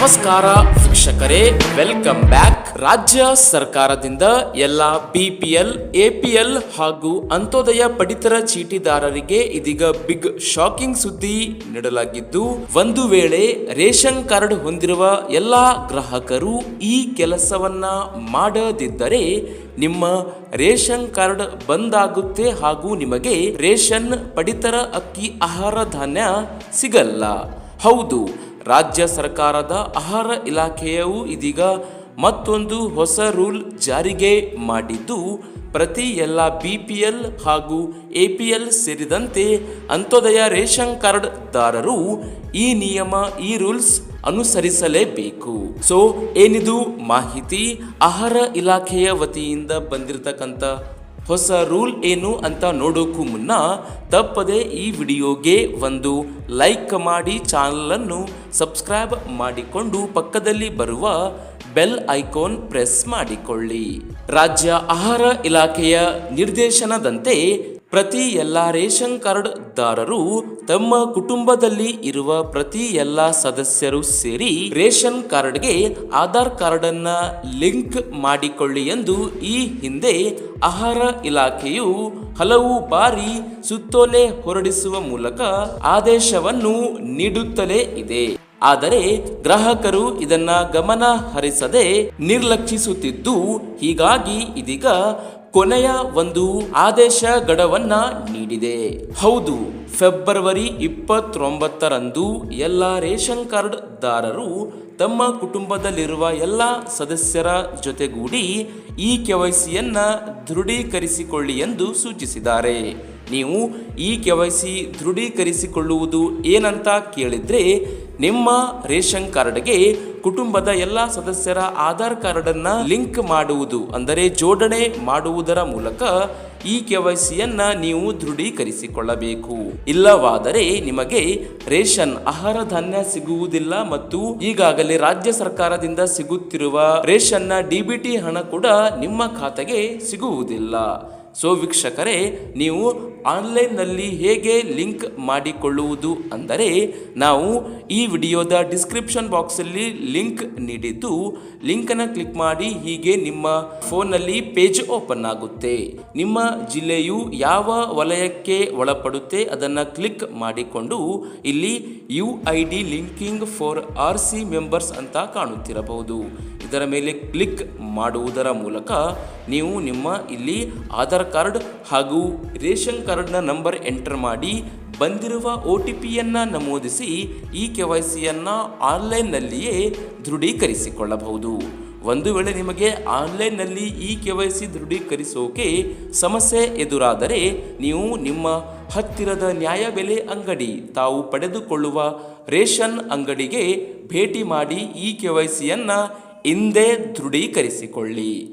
ನಮಸ್ಕಾರ ವೀಕ್ಷಕರೇ welcome back ರಾಜ್ಯ ಸರ್ಕಾರದಿಂದ ಎಲ್ಲ ಬಿಪಿಎಲ್ ಎಪಿಎಲ್ ಹಾಗೂ ಅಂತ್ಯೋದಯ ಪಡಿತರ ಚೀಟಿದಾರರಿಗೆ ಇದೀಗ ಬಿಗ್ ಶಾಕಿಂಗ್ ಸುದ್ದಿ ನೀಡಲಾಗಿದ್ದು, ಒಂದು ವೇಳೆ ರೇಷನ್ ಕಾರ್ಡ್ ಹೊಂದಿರುವ ಎಲ್ಲ ಗ್ರಾಹಕರು ಈ ಕೆಲಸವನ್ನ ಮಾಡದಿದ್ದರೆ ನಿಮ್ಮ ರೇಷನ್ ಕಾರ್ಡ್ ಬಂದಾಗುತ್ತೆ ಹಾಗೂ ನಿಮಗೆ ರೇಷನ್ ಪಡಿತರ ಅಕ್ಕಿ ಆಹಾರ ಧಾನ್ಯ ಸಿಗಲ್ಲ. ಹೌದು ರಾಜ್ಯ ಸರ್ಕಾರದ ಆಹಾರ ಇಲಾಖೆಯು ಇದೀಗ ಮತ್ತೊಂದು ಹೊಸ ರೂಲ್ ಜಾರಿಗೆ ಮಾಡಿದ್ದು, ಪ್ರತಿ ಎಲ್ಲ ಬಿ ಪಿ ಎಲ್ ಹಾಗೂ ಎ ಪಿ ಎಲ್ ಸೇರಿದಂತೆ ಅಂತ್ಯೋದಯ ರೇಷನ್ ಕಾರ್ಡ್ ದಾರರು ಈ ನಿಯಮ, ಈ ರೂಲ್ಸ್ ಅನುಸರಿಸಲೇಬೇಕು. ಸೊ, ಏನಿದು ಮಾಹಿತಿ? ಆಹಾರ ಇಲಾಖೆಯ ವತಿಯಿಂದ ಬಂದಿರತಕ್ಕಂಥ ಹೊಸ ರೂಲ್ ಏನು ಅಂತ ನೋಡೋಕ್ಕೂ ಮುನ್ನ ತಪ್ಪದೆ ಈ ವಿಡಿಯೋಗೆ ಒಂದು ಲೈಕ್ ಮಾಡಿ ಚಾನಲನ್ನು ಸಬ್ಸ್ಕ್ರೈಬ್ ಮಾಡಿಕೊಂಡು ಪಕ್ಕದಲ್ಲಿ ಬರುವ ಬೆಲ್ ಐಕಾನ್ ಪ್ರೆಸ್ ಮಾಡಿಕೊಳ್ಳಿ. ರಾಜ್ಯ ಆಹಾರ ಇಲಾಖೆಯ ನಿರ್ದೇಶನದಂತೆ ಪ್ರತಿ ಎಲ್ಲ ರೇಷನ್ ಕಾರ್ಡ್ ದಾರರು ತಮ್ಮ ಕುಟುಂಬದಲ್ಲಿ ಇರುವ ಪ್ರತಿ ಎಲ್ಲ ಸದಸ್ಯರು ಸೇರಿ ರೇಷನ್ ಕಾರ್ಡ್ಗೆ ಆಧಾರ್ ಕಾರ್ಡ್ ಅನ್ನ ಲಿಂಕ್ ಮಾಡಿಕೊಳ್ಳಿ ಎಂದು ಈ ಹಿಂದೆ ಆಹಾರ ಇಲಾಖೆಯು ಹಲವು ಬಾರಿ ಸುತ್ತೋಲೆ ಹೊರಡಿಸುವ ಮೂಲಕ ಆದೇಶವನ್ನು ನೀಡುತ್ತಲೇ ಇದೆ. ಆದರೆ ಗ್ರಾಹಕರು ಇದನ್ನ ಗಮನ ಹರಿಸದೆ ನಿರ್ಲಕ್ಷಿಸುತ್ತಿದ್ದು, ಹೀಗಾಗಿ ಇದೀಗ ಕೊನೆಯ ಒಂದು ಆದೇಶ ಗಡವನ್ನ ನೀಡಿದೆ. ಹೌದು, ಫೆಬ್ರವರಿ ಇಪ್ಪತ್ತೊಂಬತ್ತರಂದು ಎಲ್ಲ ರೇಷನ್ ಕಾರ್ಡ್ ದಾರರು ತಮ್ಮ ಕುಟುಂಬದಲ್ಲಿರುವ ಎಲ್ಲ ಸದಸ್ಯರ ಜೊತೆಗೂಡಿ ಈ ಕೆವೈಸಿಯನ್ನ ದೃಢೀಕರಿಸಿಕೊಳ್ಳಿ ಎಂದು ಸೂಚಿಸಿದ್ದಾರೆ. ನೀವು ಈ ಕೆವೈಸಿ ದೃಢೀಕರಿಸಿಕೊಳ್ಳುವುದು ಏನಂತ ಕೇಳಿದ್ರೆ ನಿಮ್ಮ ರೇಷನ್ ಕಾರ್ಡ್ಗೆ ಕುಟುಂಬದ ಎಲ್ಲಾ ಸದಸ್ಯರ ಆಧಾರ್ ಕಾರ್ಡ್ ಅನ್ನ ಲಿಂಕ್ ಮಾಡುವುದು, ಅಂದರೆ ಜೋಡಣೆ ಮಾಡುವುದರ ಮೂಲಕ ಈ ಕೆವೈಸಿಯನ್ನ ನೀವು ದೃಢೀಕರಿಸಿಕೊಳ್ಳಬೇಕು. ಇಲ್ಲವಾದರೆ ನಿಮಗೆ ರೇಷನ್ ಆಹಾರ ಧಾನ್ಯ ಸಿಗುವುದಿಲ್ಲ ಮತ್ತು ಈಗಾಗಲೇ ರಾಜ್ಯ ಸರ್ಕಾರದಿಂದ ಸಿಗುತ್ತಿರುವ ರೇಷನ್ನ ಡಿಬಿಟಿ ಹಣ ಕೂಡ ನಿಮ್ಮ ಖಾತೆಗೆ ಸಿಗುವುದಿಲ್ಲ. ಸೊ ವೀಕ್ಷಕರೇ, ನೀವು ಆನ್ಲೈನ್ನಲ್ಲಿ ಹೇಗೆ ಲಿಂಕ್ ಮಾಡಿಕೊಳ್ಳುವುದು ಅಂದರೆ, ನಾವು ಈ ವಿಡಿಯೋದ ಡಿಸ್ಕ್ರಿಪ್ಷನ್ ಬಾಕ್ಸಲ್ಲಿ ಲಿಂಕ್ ನೀಡಿದ್ದು, ಲಿಂಕನ್ನು ಕ್ಲಿಕ್ ಮಾಡಿ ಹೀಗೆ ನಿಮ್ಮ ಫೋನಲ್ಲಿ ಪೇಜ್ ಓಪನ್ ಆಗುತ್ತೆ. ನಿಮ್ಮ ಜಿಲ್ಲೆಯು ಯಾವ ವಲಯಕ್ಕೆ ಒಳಪಡುತ್ತೆ ಅದನ್ನು ಕ್ಲಿಕ್ ಮಾಡಿಕೊಂಡು, ಇಲ್ಲಿ U I D linking for R C members ಅಂತ ಕಾಣುತ್ತಿರಬಹುದು. ಇದರ ಮೇಲೆ ಕ್ಲಿಕ್ ಮಾಡುವುದರ ಮೂಲಕ ನೀವು ನಿಮ್ಮ ಇಲ್ಲಿ ಆಧಾರ್ ಕಾರ್ಡ್ ಹಾಗೂ ರೇಷನ್ ಕಾರ್ಡ್ನ ನಂಬರ್ ಎಂಟರ್ ಮಾಡಿ ಬಂದಿರುವ ಒ ಟಿ ಪಿಯನ್ನು ನಮೂದಿಸಿ ಈ ಕೆ ವೈ ಸಿಯನ್ನು ಆನ್ಲೈನ್ನಲ್ಲಿಯೇ ದೃಢೀಕರಿಸಿಕೊಳ್ಳಬಹುದು. ಒಂದು ವೇಳೆ ನಿಮಗೆ ಆನ್ಲೈನ್ನಲ್ಲಿ ಈ ಕೆ ವೈ ಸಿ ದೃಢೀಕರಿಸೋಕೆ ಸಮಸ್ಯೆ ಎದುರಾದರೆ ನೀವು ನಿಮ್ಮ ಹತ್ತಿರದ ನ್ಯಾಯಬೆಲೆ ಅಂಗಡಿ, ತಾವು ಪಡೆದುಕೊಳ್ಳುವ ರೇಷನ್ ಅಂಗಡಿಗೆ ಭೇಟಿ ಮಾಡಿ ಈ ಕೆ ವೈ ಸಿಯನ್ನು ಹಿಂದೆ ದೃಢೀಕರಿಸಿಕೊಳ್ಳಿ.